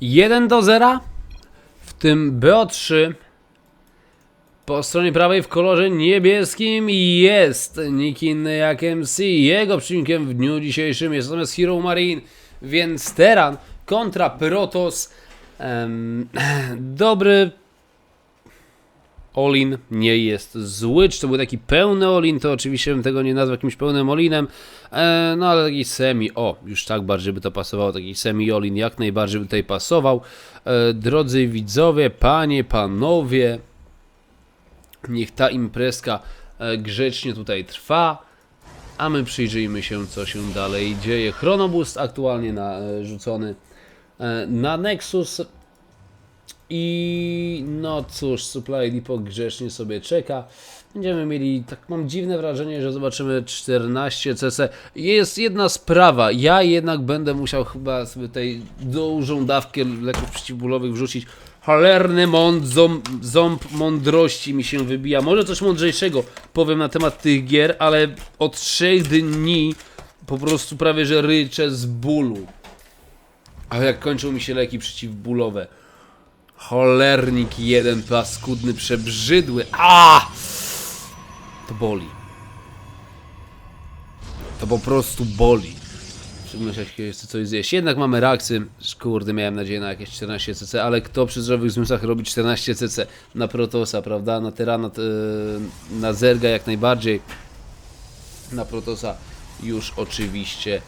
1 do 0. W tym BO3 po stronie prawej w kolorze niebieskim jest nikt inny jak MC. Jego przeciwnikiem w dniu dzisiejszym jest natomiast Hero Marine, więc Teran kontra Protoss. Em, dobry Olin nie jest zły. Czy to był taki pełny Olin, to oczywiście bym tego nie nazwał jakimś pełnym Olinem. E, no ale taki semi, o, już tak bardziej by to pasowało. Taki semi Olin jak najbardziej by tutaj pasował. E, drodzy widzowie, panie, panowie, niech ta imprezka e, grzecznie tutaj trwa. A my przyjrzyjmy się, co się dalej dzieje. Chronoboost aktualnie na, rzucony e, na Nexus. I no cóż, Supply Depot grzecznie sobie czeka. Będziemy mieli, tak mam dziwne wrażenie, że zobaczymy 14 CC. Jest jedna sprawa, ja jednak będę musiał chyba sobie tutaj dużą dawkę leków przeciwbólowych wrzucić. Cholerny mąd, ząb, ząb mądrości mi się wybija. Może coś mądrzejszego powiem na temat tych gier, ale od trzech dni po prostu prawie że ryczę z bólu. Ale jak kończą mi się leki przeciwbólowe. Cholernik jeden paskudny, przebrzydły. A! To boli. To po prostu boli. Szczególnie jak chce coś zjeść. Jednak mamy reakcję. Kurde, miałem nadzieję na jakieś 14 cc, ale kto przy zdrowych zmysłach robi 14 cc? Na Protosa, prawda? Na Terana, t- na Zerga jak najbardziej. Na Protosa już oczywiście e,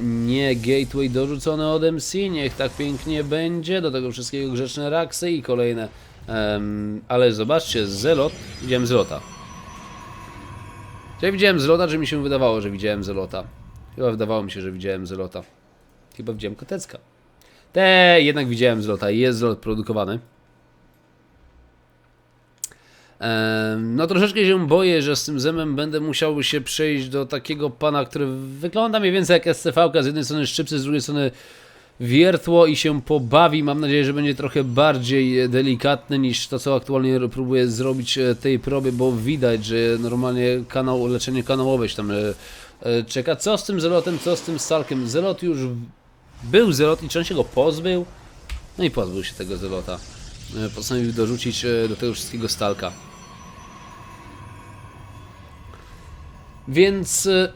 nie gateway dorzucony od MC, niech tak pięknie będzie, do tego wszystkiego grzeczne raksy i kolejne, em, ale zobaczcie, Zelot, widziałem Zelota. Ja widziałem Zelota, że mi się wydawało, że widziałem Zelota. Chyba wydawało mi się, że widziałem Zelota. Chyba widziałem Kotecka. Te, jednak widziałem Zelota, jest Zelot produkowany. No troszeczkę się boję, że z tym zemem będę musiał się przejść do takiego pana, który wygląda mniej więcej jak SCV, z jednej strony szczypce, z drugiej strony wiertło i się pobawi. Mam nadzieję, że będzie trochę bardziej delikatny niż to, co aktualnie próbuję zrobić e, tej próby, bo widać, że normalnie kanał, leczenie kanałowe się tam e, e, czeka. Co z tym zelotem, co z tym stalkiem? Zelot już był zelot i czy on się go pozbył? No i pozbył się tego zelota. Postanowił dorzucić do tego wszystkiego stalka. Więc e,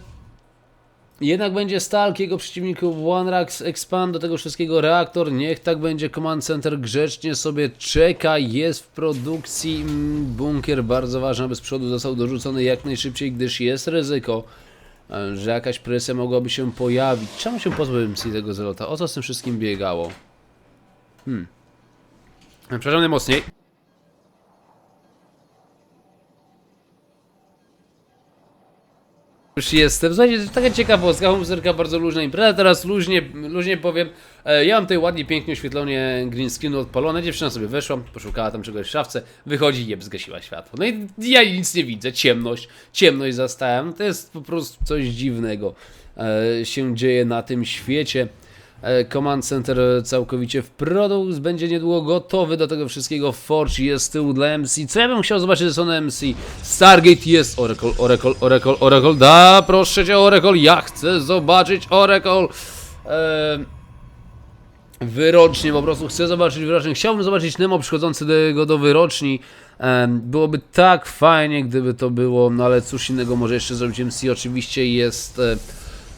jednak będzie Stalk, jego przeciwników OneRax, Expand, do tego wszystkiego reaktor. Niech tak będzie. Command Center grzecznie sobie czeka, jest w produkcji. Mm, Bunkier bardzo ważny, aby z przodu został dorzucony jak najszybciej, gdyż jest ryzyko, e, że jakaś presja mogłaby się pojawić. Czemu się pozbyłem MC tego zelota? O co z tym wszystkim biegało? Hmm. Przepraszam najmocniej. Już jestem. Słuchajcie, taka ciekawostka, muzyka bardzo luźna impreza. Teraz luźnie, luźnie powiem. E, ja mam tutaj ładnie, pięknie oświetlenie green screenu odpalone. Dziewczyna sobie weszła, poszukała tam czegoś w szafce, wychodzi i jeb, zgasiła światło. No i ja nic nie widzę. Ciemność, ciemność zastałem. To jest po prostu coś dziwnego e, się dzieje na tym świecie. E, Command Center całkowicie w produkt, będzie niedługo gotowy do tego wszystkiego. Forge jest z tyłu dla MC. Co ja bym chciał zobaczyć ze strony MC? Stargate jest Oracle, Oracle, Oracle, Oracle. Da, proszę cię, Oracle. Ja chcę zobaczyć Oracle. E, wyrocznie, po prostu chcę zobaczyć wyrocznie. Chciałbym zobaczyć Nemo przychodzący do jego do wyroczni. Em, byłoby tak fajnie, gdyby to było, no ale cóż innego może jeszcze zrobić MC. Oczywiście jest e,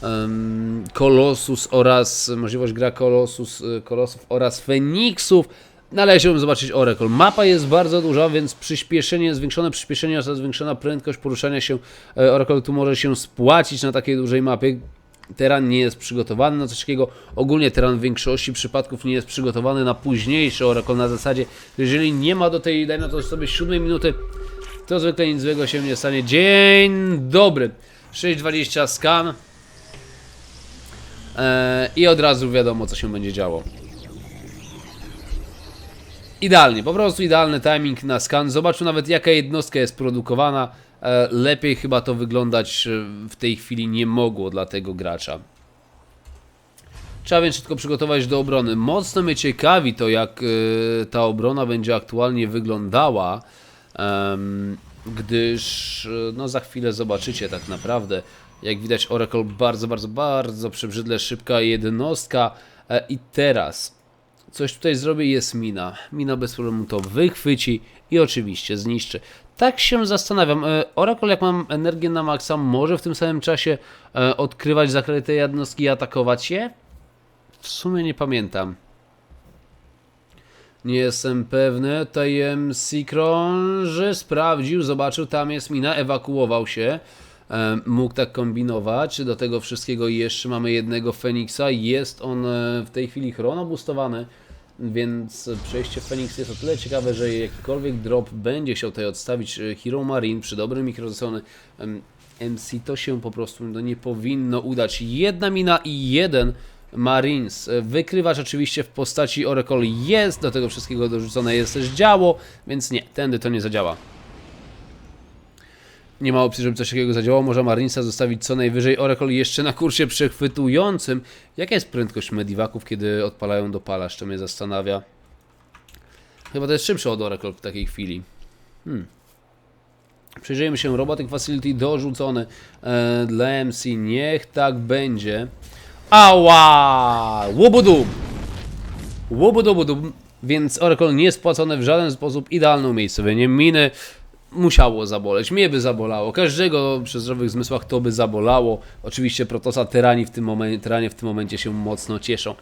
em, Colossus oraz możliwość gra Colossus, e, Colossus oraz Feniksów. No zobaczyć Oracle. Mapa jest bardzo duża, więc przyspieszenie, zwiększone przyspieszenie oraz zwiększona prędkość poruszania się e, Oracle tu może się spłacić na takiej dużej mapie. Teran nie jest przygotowany na coś takiego. Ogólnie teran w większości przypadków nie jest przygotowany na późniejszy Oracle na zasadzie, że jeżeli nie ma do tej, daj na to sobie 7 minuty, to zwykle nic złego się nie stanie. Dzień dobry. 6.20 scan. Eee, I od razu wiadomo, co się będzie działo. Idealnie, po prostu idealny timing na skan. Zobaczmy nawet jaka jednostka jest produkowana. E, lepiej chyba to wyglądać e, w tej chwili nie mogło dla tego gracza. Trzeba więc tylko przygotować do obrony. Mocno mnie ciekawi to, jak e, ta obrona będzie aktualnie wyglądała, gdyż e, no, za chwilę zobaczycie tak naprawdę. Jak widać, Oracle bardzo, bardzo, bardzo przebrzydle szybka jednostka. E, I teraz coś tutaj zrobię, jest mina. Mina bez problemu to wychwyci i oczywiście zniszczy. Tak się zastanawiam. e, Oracle, jak mam energię na maksa, może w tym samym czasie e, odkrywać zakryte jednostki i atakować je? W sumie nie pamiętam. Nie jestem pewny. Tutaj MC krąży, sprawdził, zobaczył, tam jest mina, ewakuował się. E, Mógł tak kombinować. Do tego wszystkiego jeszcze mamy jednego Feniksa. Jest on e, w tej chwili chronobustowany, więc przejście Feniks jest o tyle ciekawe, że jakikolwiek drop będzie chciał tutaj odstawić e, Hero Marine przy dobrym mikrozesony MC, to się po prostu no, nie powinno udać. Jedna mina i jeden Marines. Wykrywacz oczywiście w postaci Oracle jest, do tego wszystkiego dorzucone jest też działo, więc nie, tędy to nie zadziała. Nie ma opcji, żeby coś takiego zadziałało. Może Marinesa zostawić co najwyżej Oracle jeszcze na kursie przechwytującym. Jaka jest prędkość mediwaków, kiedy odpalają do pala? To mnie zastanawia. Chyba to jest szybsze od Oracle w takiej chwili. Hmm. Przyjrzyjmy się, Robotic Facility dorzucony e, dla MC. Niech tak będzie. Ała! Łobudum! Łobudubudum. Więc Oracle nie spłacone w żaden sposób. Idealne umiejscowienie miny. Musiało zaboleć. Mnie by zabolało. Każdego przy zdrowych zmysłach to by zabolało. Oczywiście Protosa Tyrani w tym momencie, tyranie w tym momencie się mocno cieszą.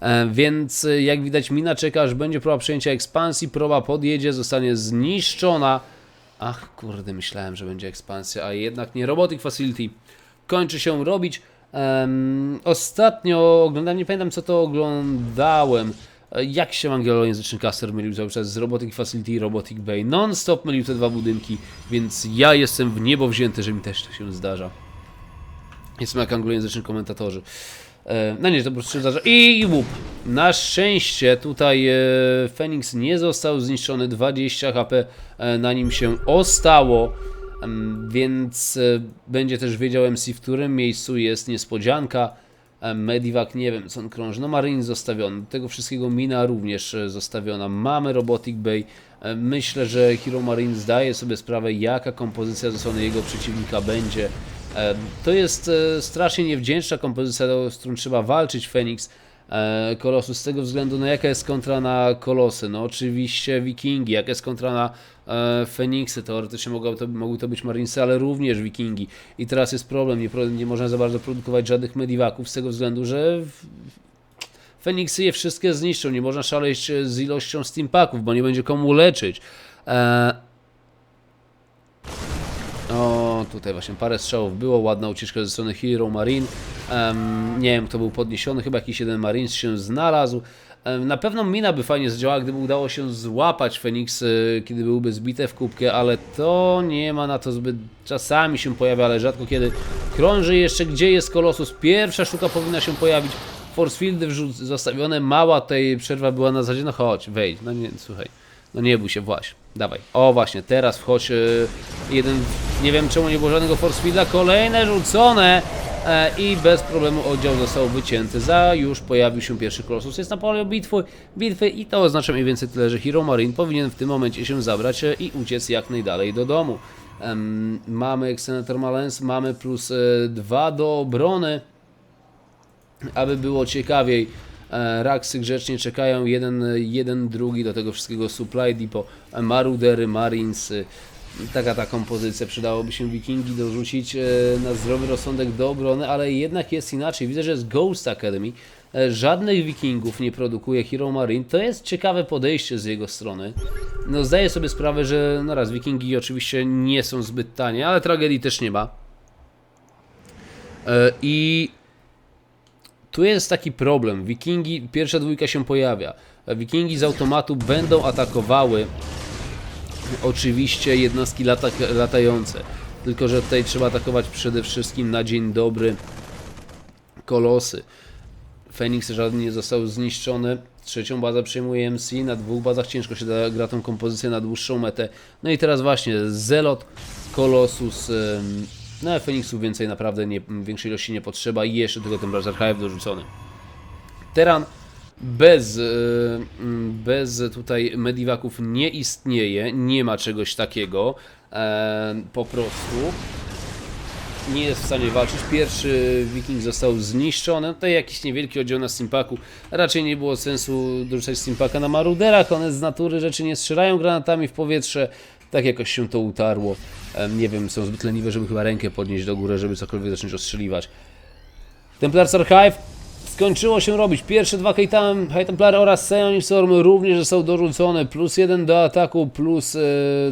E, Więc e, jak widać mina czeka, aż będzie próba przejęcia ekspansji, próba podjedzie, zostanie zniszczona. Ach kurde, myślałem, że będzie ekspansja, a jednak nie. Robotic Facility kończy się robić. Em, ostatnio oglądałem, nie pamiętam co to oglądałem. E, Jak się angielojęzyczny caster mylił cały czas z Robotic Facility i Robotic Bay. Non-stop mylił te dwa budynki, więc ja jestem w niebo wzięty, że mi też to się zdarza. Jestem jak anglojęzyczni komentatorzy. E, No nie, to po prostu się zdarza. I łup. Na szczęście tutaj e, Fenix nie został zniszczony. 20 HP e, na nim się ostało. Em, Więc e, będzie też wiedział MC, w którym miejscu jest niespodzianka. E, Medivac, nie wiem, co on krąży. No Marine zostawiony. Tego wszystkiego Mina również e, zostawiona. Mamy Robotic Bay. E, Myślę, że Hero Marine zdaje sobie sprawę, jaka kompozycja ze strony jego przeciwnika będzie. To jest strasznie niewdzięczna kompozycja, z którą trzeba walczyć Phoenix. E, Kolosu z tego względu, no jaka jest kontra na Kolosy? No oczywiście Wikingi, jaka jest kontra na e, Feniksy? Teoretycznie mogły to, mogły to być Marinesy, ale również Wikingi. I teraz jest problem, nie, nie można za bardzo produkować żadnych mediwaków z tego względu, że Feniksy je wszystkie zniszczą, nie można szaleć e, z ilością steampaków, bo nie będzie komu leczyć. E, o, tutaj właśnie parę strzałów było, ładna ucieczka ze strony Hero Marine. Em, nie wiem, kto był podniesiony, chyba jakiś jeden Marines się znalazł. Em, na pewno mina by fajnie zdziałała, gdyby udało się złapać Feniks, y, kiedy byłby zbite w kubkę, ale to nie ma na to zbyt... Czasami się pojawia, ale rzadko kiedy. Krąży jeszcze, gdzie jest Kolosus. Pierwsza sztuka powinna się pojawić. Force fieldy zostawione, mała tej przerwa była na zasadzie, no chodź, wejdź, no nie, słuchaj. No nie bój się, właśnie. Dawaj. O właśnie, teraz wchodź y, jeden. Nie wiem czemu nie było żadnego force fielda. Kolejne rzucone. E, I bez problemu oddział został wycięty. Za już pojawił się pierwszy Kolosus. Jest na polu bitwy, bitwy i to oznacza mniej więcej tyle, że Hero Marine powinien w tym momencie się zabrać e, i uciec jak najdalej do domu. Mamy Exenator Malens, mamy plus 2 do obrony aby było ciekawiej. e, Raksy grzecznie czekają, jeden, jeden drugi do tego wszystkiego supply depot, e, marudery, marinesy. Taka ta kompozycja, przydałoby się wikingi dorzucić e, na zdrowy rozsądek do obrony, ale jednak jest inaczej. Widzę, że jest Ghost Academy. E, Żadnych wikingów nie produkuje Hero Marine. To jest ciekawe podejście z jego strony. No zdaję sobie sprawę, że no raz, wikingi oczywiście nie są zbyt tanie, ale tragedii też nie ma. E, I tu jest taki problem. Wikingi, pierwsza dwójka się pojawia. Wikingi z automatu będą atakowały oczywiście jednostki lata, latające. Tylko, że tutaj trzeba atakować przede wszystkim na dzień dobry kolosy. Feniks żaden nie został zniszczony. Trzecią bazę przejmuje MC. Na dwóch bazach ciężko się da, gra tą kompozycję na dłuższą metę. No i teraz właśnie Zelot, Kolosus. No Feniksów więcej naprawdę nie, większej ilości nie potrzeba i jeszcze tylko ten Hive dorzucony. Teran bez, y, mm, bez tutaj mediwaków nie istnieje, nie ma czegoś takiego. Po prostu. nie jest w stanie walczyć. Pierwszy Wiking został zniszczony. No Tutaj jakiś niewielki oddział na Stimpaku. Raczej nie było sensu dorzucać Stimpaka na Maruderach. One z natury rzeczy nie strzelają granatami w powietrze. Tak jakoś się to utarło. Nie wiem, są zbyt leniwe, żeby chyba rękę podnieść do góry, żeby cokolwiek zacząć ostrzeliwać. Templar's Archive skończyło się robić. Pierwsze dwa High Templar oraz Psionic Storm również został dorzucone. Plus jeden do ataku, plus e,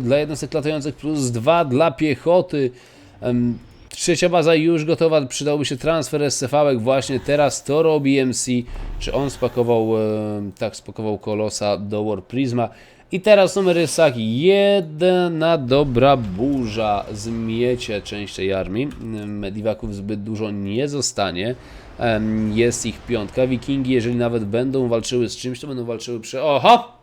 dla jednostek latających, plus dwa dla piechoty. Trzecia baza już gotowa, przydałby się transfer SCV-ek. Właśnie teraz to robi MC. Czy on spakował, e, tak, spakował Kolosa do War Prisma. I teraz numery Saki. Jedna dobra burza zmiecie część tej armii. Mediwaków zbyt dużo nie zostanie. Jest ich piątka. Wikingi, jeżeli nawet będą walczyły z czymś, to będą walczyły przy... Oho!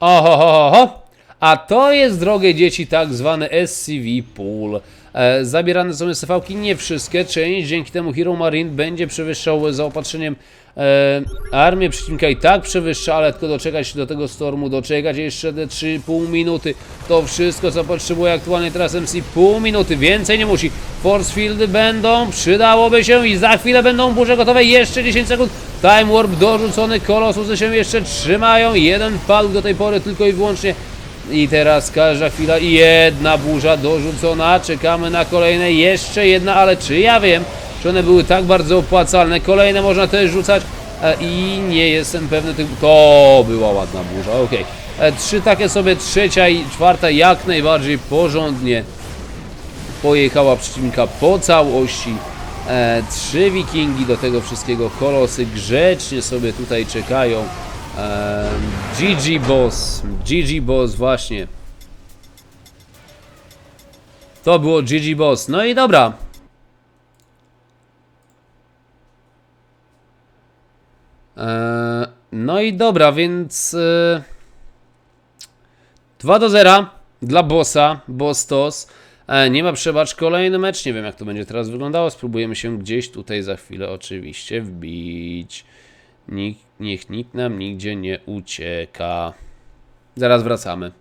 Oho, ho, ho, ho. A to jest, drogie dzieci, tak zwany SCV Pool. E, zabierane są SCV-ki, nie wszystkie. Część dzięki temu Hero Marine będzie przewyższał zaopatrzeniem e, armię przeciwnika i tak przewyższa, ale tylko doczekać się do tego stormu, doczekać jeszcze te 3,5 minuty. To wszystko, co potrzebuje aktualnie teraz MC, pół minuty, więcej nie musi. Force Fieldy będą, przydałoby się i za chwilę będą burze gotowe, jeszcze 10 sekund. Time Warp dorzucony, Kolosusy się jeszcze trzymają, jeden padł do tej pory tylko i wyłącznie. I teraz każda chwila i jedna burza dorzucona, czekamy na kolejne, jeszcze jedna, ale czy ja wiem, czy one były tak bardzo opłacalne, kolejne można też rzucać e, i nie jestem pewny to była ładna burza, okej. E, Trzy takie sobie, trzecia i czwarta jak najbardziej porządnie pojechała przeciwnika po całości. E, trzy wikingi do tego wszystkiego, kolosy grzecznie sobie tutaj czekają. GG Boss, GG Boss właśnie. To było GG Boss. No i dobra. E, no i dobra, więc e, 2 do 0 dla bossa, boss tos. E, nie ma przebacz, kolejny mecz, nie wiem jak to będzie teraz wyglądało, spróbujemy się gdzieś tutaj za chwilę oczywiście wbić. Nik, niech nikt nam nigdzie nie ucieka. Zaraz wracamy.